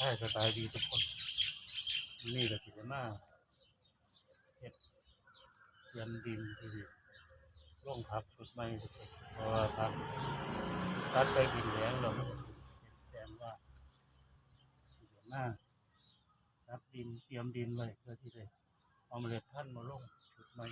ใช่สบายดีทุกคน นี่ก็สิจะมาเฮ็ดเตรียมดินที่ร่องพักชุดใหม่ทุกคนเพราะว่าพักตัดไปดินแล้งเราก็เฮ็ดแทนว่าสิจะมาตัดดินเตรียมดินไว้เพื่อที่จะเอาเมล็ดพันธุ์มาลงชุดใหม่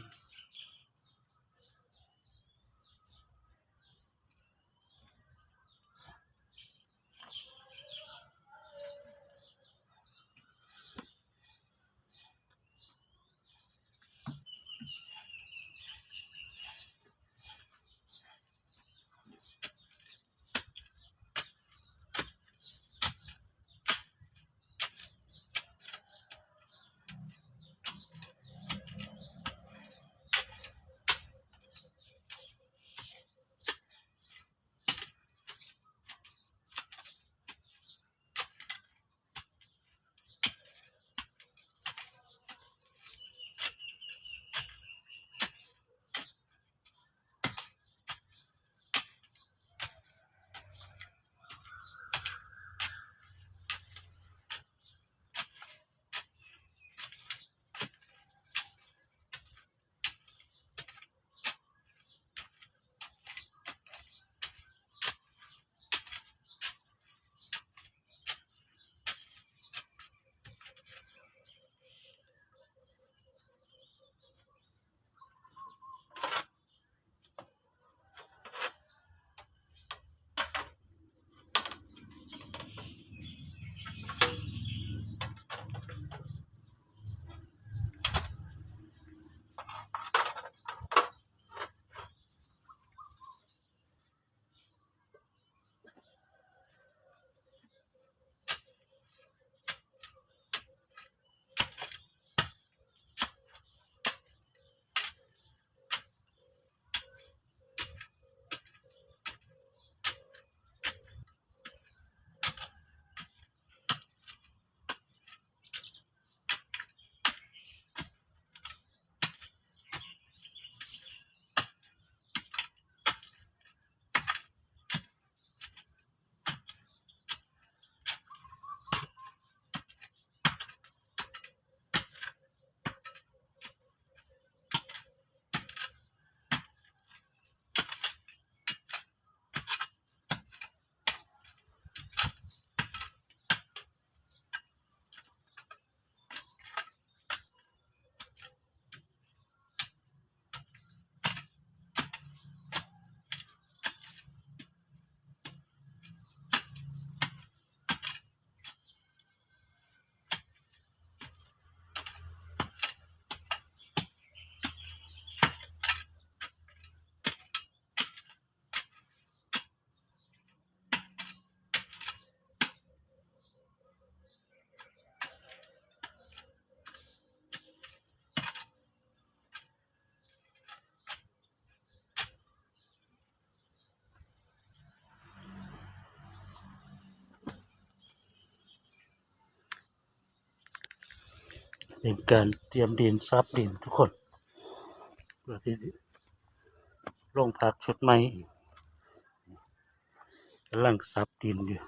เป็นการเตรียมดินซับดินทุกคนเพื่อที่ลงพักชุดใหม่กำลังซับดินอยู่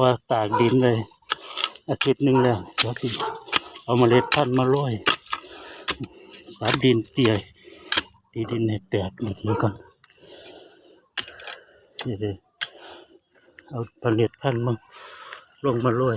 ว่าตากดินเลย อาทิตย์หนึ่งแล้วก็คือเอามาเมล็ดพันธุ์มาโรยสาดินเตี่ยดีดินให้แตกหมดมันก่อนนี่เลยเอาเมล็ดพันธุ์มาลงมาโรย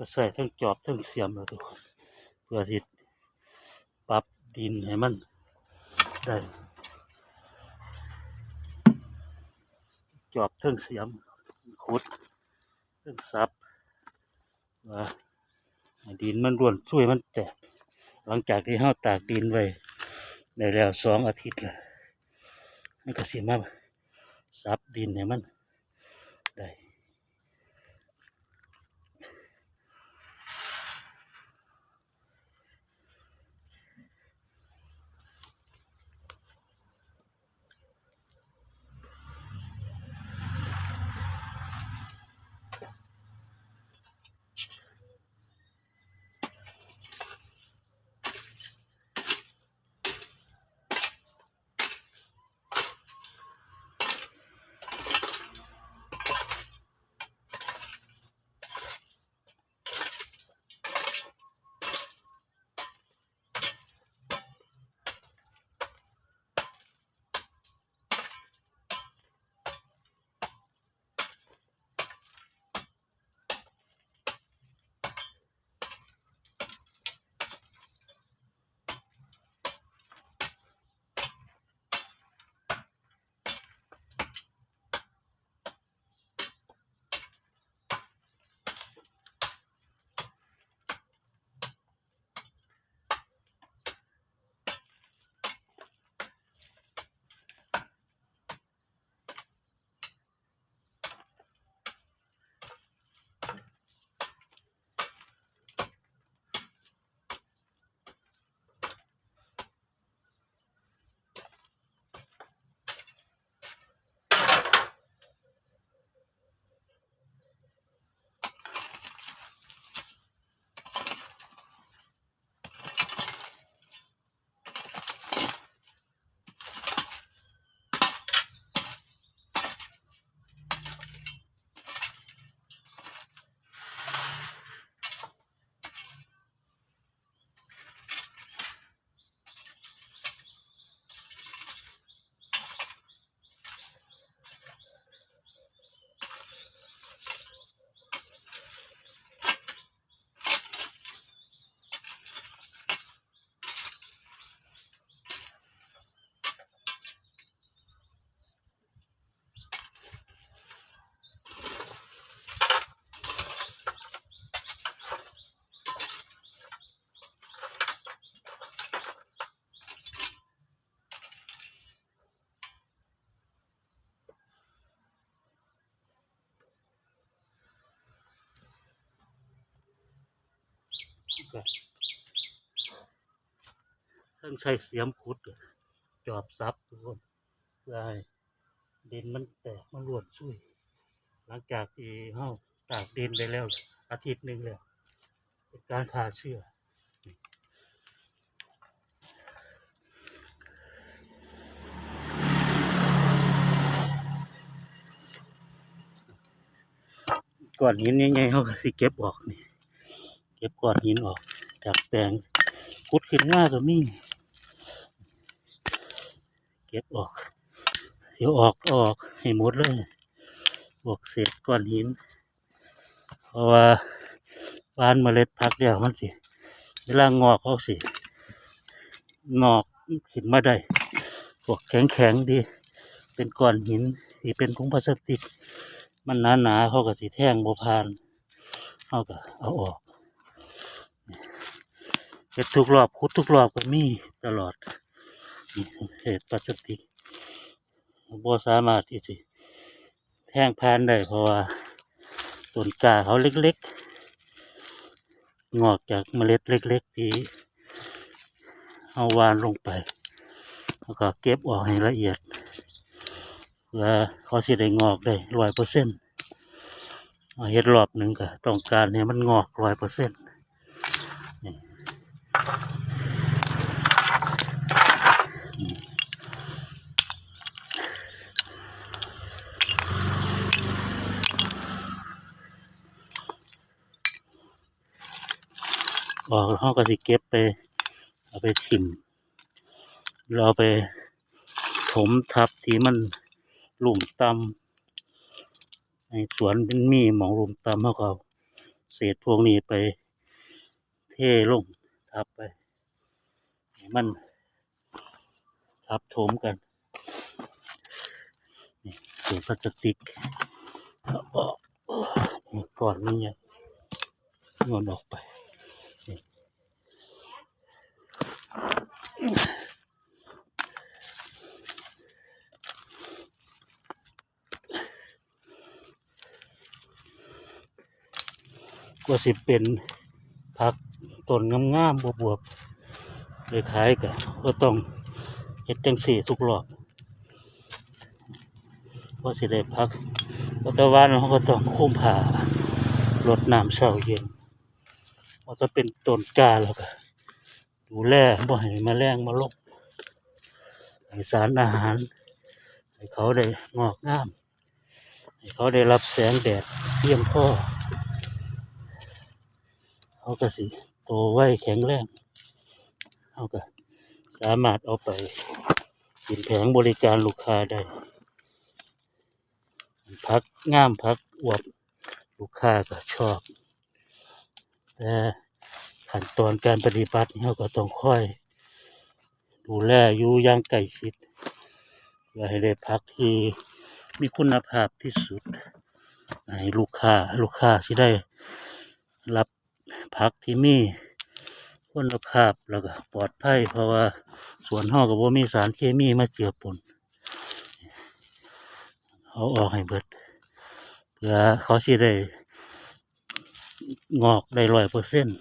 ก็ใส่ทั้งจอบทั้งเสียมแล้วทุกคนเพื่อสิปรับดินให้มันได้จอบทั้งเสียมขุดทั้งซับว่าดินมันร่วนช่วยมันแตก หลังจากที่เฮาตากดินไว้ได้แล้วสองอาทิตย์แล้วมันก็สิมาซับดินให้มัน ก็ต้องใช้เสียมขุด จอบซับทุกคนเพื่อให้ดินมันแตกมันรวนช่วย หลังจากที่เฮาตากดินไปแล้ว อาทิตย์หนึ่งแล้วเป็นการขาเชื่อก้อนหินใหญ่ๆเขาก็สิเก็บออกนี่ เก็บก้อนหินออก จากแปลงขุดขึ้นง่าก็มี เก็บออกเดี๋ยวออกออกให้หมดเลยพวกเศษก้อนหิน เพราะว่าบานเมล็ดพักเดียวมันสิ เวลางอกเขาสิงอกขึ้นมาได้พวกแข็งๆดี เป็นก้อนหินที่เป็นถุงพลาสติก มันหนาหนาเขาก็สิแท่งโบพานเขาก็เอาออก เฮ็ดทุกรอบขุดทุกรอบก็มีตลอดเศษพลาสติกบ่สามารถที่สิแท่งพานได้เพราะว่าต้นกาเขาเล็กๆ งอกจากเมล็ดเล็กๆ ที่เอาวานลงไปแล้วก็เก็บออกให้ละเอียดเพื่อเขาสิได้งอกได้ร้อยเปอร์เซ็นต์เฮ็ดรอบหนึ่งก็ต้องการให้มันงอกร้อยเปอร์เซ็นต์ ออกแล้วเขาก็สิเก็บไป เอาไปชิม เราไปถมทับที่มันหลุมต่ำในสวนเป็นมีหมองหลุมต่ำเขาก็เอาเศษพวกนี้ไปเทลง ทับไปมันทับโถมกันนี่ถุงพลาสติกออกนี่ก่อนนใหญ่งอนออกไปกว่าสิเป็นผัก ต้นงามๆบวบๆเลยขายกันก็ต้องเฮ็ดจังสี่ทุกรอบเพราะสิได้พักวัตะวันเขาก็ต้องคุ้มผ่ารดน้ำเช้าเย็นพอจะเป็นต้นกาแล้วก็ดูแลบ่ให้มาแรงมาลบให้สารอาหาร ให้เขาได้งอกงาม ให้เขาได้รับแสงแดดเพียงพอเขาก็สิ โตไว้แข็งแรงเขาก็สามารถเอาไปกินแผงบริการลูกค้าได้พักง่ามพักอวบลูกค้าก็ชอบ แต่ขั้นตอนการปฏิบัติเขาก็ต้องค่อย ดูแลอยู่อย่างใกล้ชิดเพื่อให้ได้พักที่มีคุณภาพที่สุด ให้ลูกค้าลูกค้าที่ได้รับ ผักที่มีคุณภาพแล้วก็ปลอดภัยเพราะว่าสวนห้อกับว่ามีสารเคมีมาเจือปนเอาออกให้เบิดเพื่อเขาสิได้งอกได้ร้อยเปอร์เซ็นต์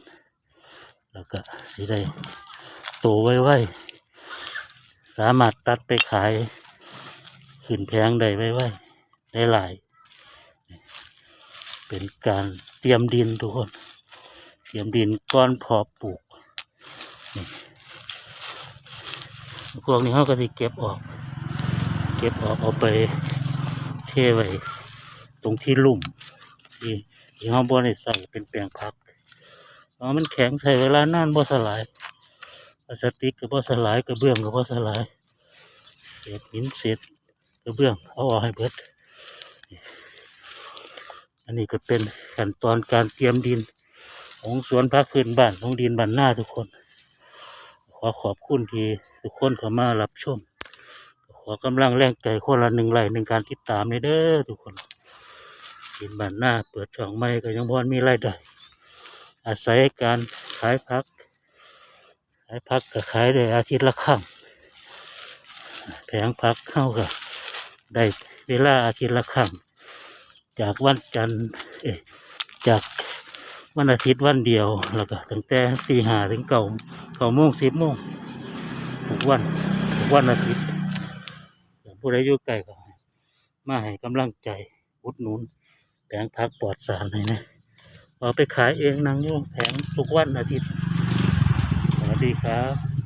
แล้วก็สิได้โตไวๆสามารถตัดไปขายขึ้นแพงได้ไวๆได้หลาย เป็นการเตรียมดินทุกคน เตรียมดินก้อนพอปลูก พวกนี้เขาก็สิเก็บออก เก็บออกเอาไปเทไว้ตรงที่ลุ่ม ที่ที่เขาบ่ได้ใส่เป็นแปลงพักเพราะมันแข็งใช้เวลานานบ่สลายพลาสติกก็บ่สลายกระเบื้องก็บ่สลายเศษหินเศษกระเบื้องเอาออกให้เบิดอันนี้ก็เป็นขั้นตอนการเตรียมดิน ของสวนพักพื้นบ้านของดินบ้านหน้าทุกคน ขอขอบคุณที่ทุกคนเข้ามารับชม ขอกำลังแรงใจคนละหนึ่งไลค์หนึ่งการติดตามในเด้อทุกคนดินบ้านหน้าเปิดช่องใหม่ก็ยังพอมีรายได้อาศัยการขายพักขายพักก็ขายได้อาทิตย์ละครั้งแผงพักเข้าก็ได้เวลาอาทิตย์ละครั้งจากวันจันทร์จาก วันอาทิตย์วันเดียว แล้วก็ตั้งแต่ตีหาถึงเก่าเก่าโมงสิบโมงทุกวันทุกวันอาทิตย์ผู้ใดอยู่ไกลก็มาให้กำลังใจอุดหนุนแผงพักปลอดสารเลยนะเอาไปขายเองนางโยงแผงทุกวันอาทิตย์สวัสดีครับ